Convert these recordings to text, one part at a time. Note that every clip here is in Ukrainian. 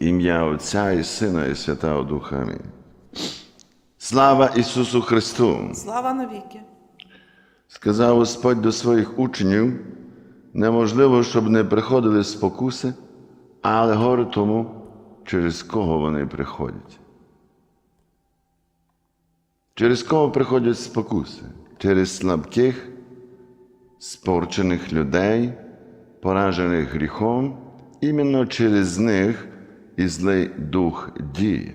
Ім'я Отця і Сина, і Святого Духа. Амінь. Слава Ісусу Христу! Слава навіки! Сказав Господь до своїх учнів, неможливо, щоб не приходили спокуси, але горе тому, через кого вони приходять. Через кого приходять спокуси? Через слабких, спорчених людей, поражених гріхом, іменно через них і злий дух діє.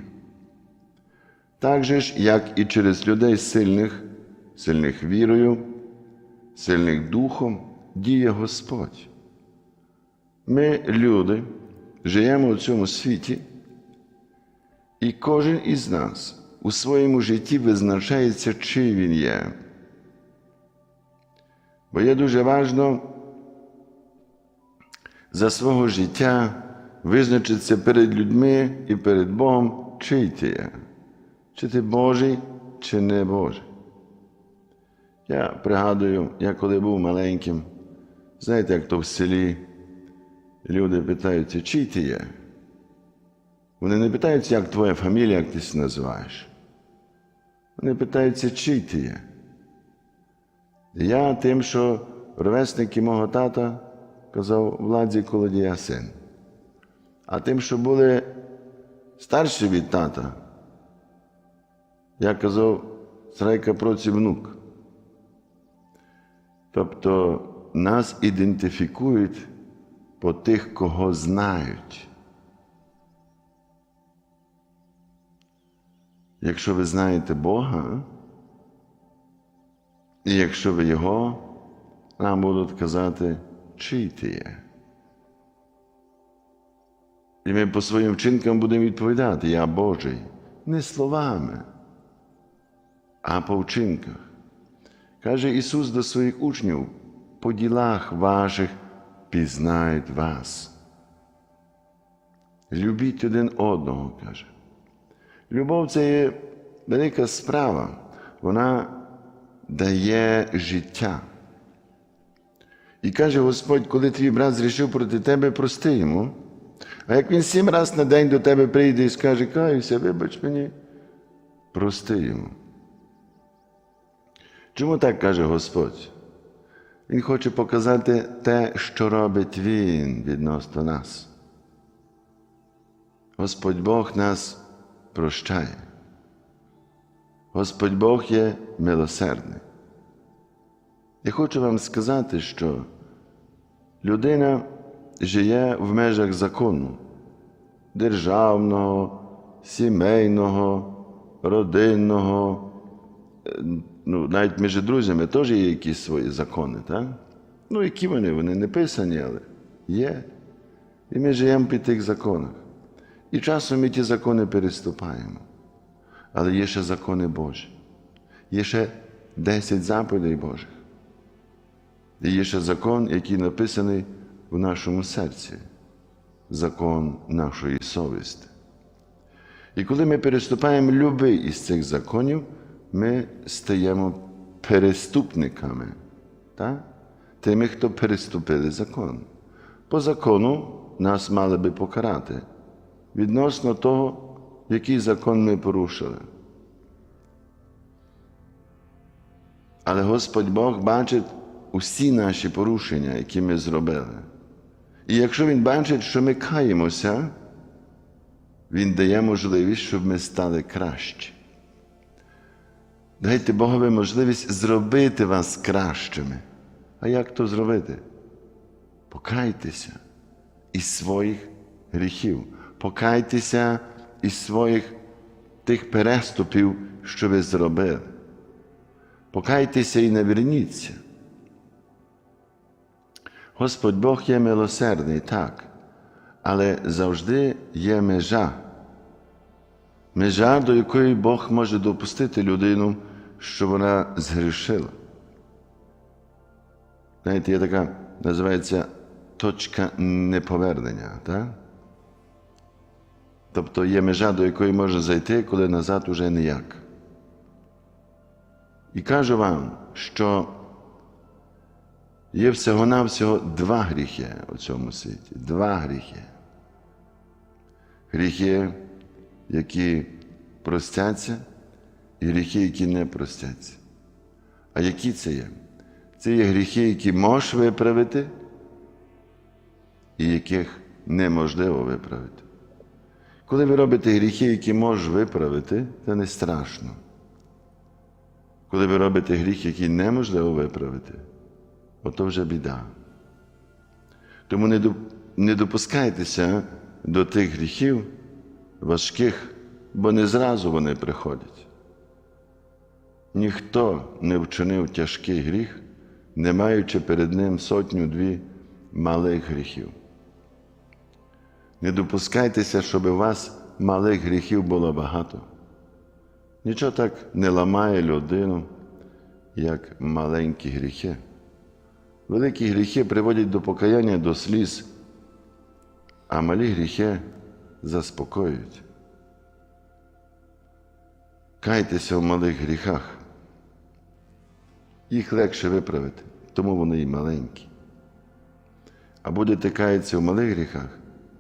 Так же ж, як і через людей сильних, сильних вірою, сильних духом, діє Господь. Ми, люди, живемо у цьому світі, і кожен із нас у своєму житті визначається, чий він є. Бо є дуже важливо за свого життя визначитися перед людьми і перед Богом, чий ти є. Чи ти Божий, чи не Божий. Я пригадую, я коли був маленьким, знаєте, як то в селі люди питаються, чий ти є? Вони не питаються, як твоя фамілія, як ти себе називаєш. Вони питаються, чий ти є. Я тим, що ровесники мого тата казав владі колодія син. А тим, що були старші від тата, я казав срайка проці внук. Тобто нас ідентифікують по тих, кого знають. Якщо ви знаєте Бога, і якщо ви Його, нам будуть казати, чий ти є. І ми по своїм вчинкам будемо відповідати, я Божий, не словами, а по вчинках. Каже Ісус до своїх учнів, по ділах ваших пізнають вас. Любіть один одного, каже. Любов це є велика справа, вона дає життя. І каже Господь, коли твій брат зрішив проти тебе, прости йому. А як він сім разів на день до тебе прийде і скаже, каюся, вибач мені, прости йому. Чому так каже Господь? Він хоче показати те, що робить Він відносно нас. Господь Бог нас прощає. Господь Бог є милосердний. Я хочу вам сказати, що людина живе в межах закону, державного, сімейного, родинного, ну, навіть між друзями теж є якісь свої закони, так? Ну, які вони? Вони не писані, але є. І ми живемо під тих законах. І часом ми ті закони переступаємо. Але є ще закони Божі. Є ще 10 заповідей Божих. І є ще закон, який написаний в нашому серці, закон нашої совісті. І коли ми переступаємо любий із цих законів, ми стаємо переступниками, так? тими, хто переступили закон. По закону нас мали би покарати відносно того, який закон ми порушили. Але Господь Бог бачить усі наші порушення, які ми зробили. І якщо Він бачить, що ми каємося, Він дає можливість, щоб ми стали кращі. Дайте Богові можливість зробити вас кращими. А як то зробити? Покайтеся із своїх гріхів, покайтеся із своїх тих переступів, що ви зробили. Покайтеся і наверніться. Господь Бог є милосердний, так, але завжди є межа. Межа, до якої Бог може допустити людину, що вона згрішила. Знаєте, є така, називається точка неповернення. Так? Тобто є межа, до якої може зайти, коли назад уже ніяк. І кажу вам, що є всього-навсього два гріхи у цьому світі. Два гріхи. гріхи, які простяться, і гріхи, які не простяться. А які це є? Це є гріхи, які можеш виправити, і яких неможливо виправити. Коли ви робите гріхи, які можеш виправити, це не страшно. Коли ви робите гріх, який неможливо виправити, ото вже біда. Тому не доп- не допускайтеся до тих гріхів важких, бо не зразу вони приходять. Ніхто не вчинив тяжкий гріх, не маючи перед ним сотню-дві малих гріхів. Не допускайтеся, щоб у вас малих гріхів було багато. Нічого так не ламає людину, як маленькі гріхи. Великі гріхи приводять до покаяння, до сліз, а малі гріхи заспокоюють. Кайтеся в малих гріхах. Їх легше виправити, тому вони і маленькі. А будете каятися в малих гріхах,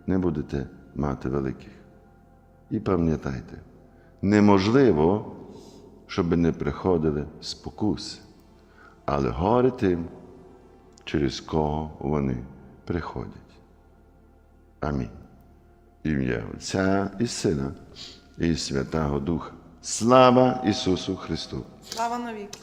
не будете мати великих. І пам'ятайте, неможливо, щоб не приходили спокуси, але горе тим, через кого вони приходять. Амінь. Ім'я Отця і Сина, і Святого Духа. Слава Ісусу Христу! Слава навіки.